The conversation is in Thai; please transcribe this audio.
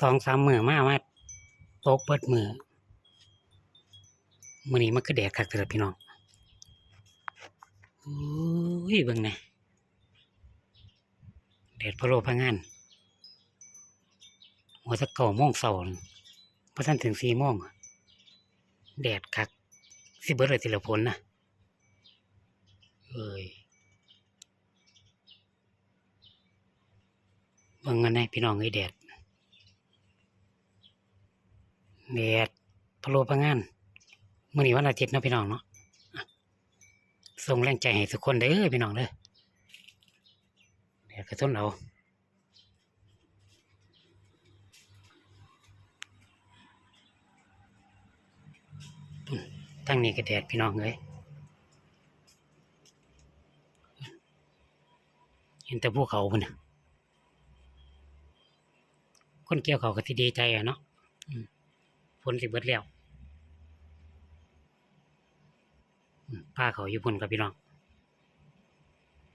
สองสามมือมามาตกเปิดมือมื้อนี้มันคือแดดคักเถิดพี่น้องโอ้ยเบิ่งน่แดดพะโลพะงานหัวตะเก่าโมงเสาร์พอท่านถึงสี่โมงแดดคักสิเบิดเลยทีละผลนะเอ้ยเบิ่งกันนะพี่น้องไอ้แดด แดดพะโลพะงานมื้อนี้วันอาทิตย์เนาะพี่น้องเนาะส่งแรงใจให้ทุกคนเด้อพี่น้องเด้อแดดกระทนเอาทั้งนี้ก็แดดพี่น้องเอ้ยเห็นแต่ภูเขาพุ่นน่ะคนเกี่ยวเขาก็สิดีใจอะเนาะ ฝนสิเบิดแล้วป้าเขาอยู่พุ่นกับพี่น้อง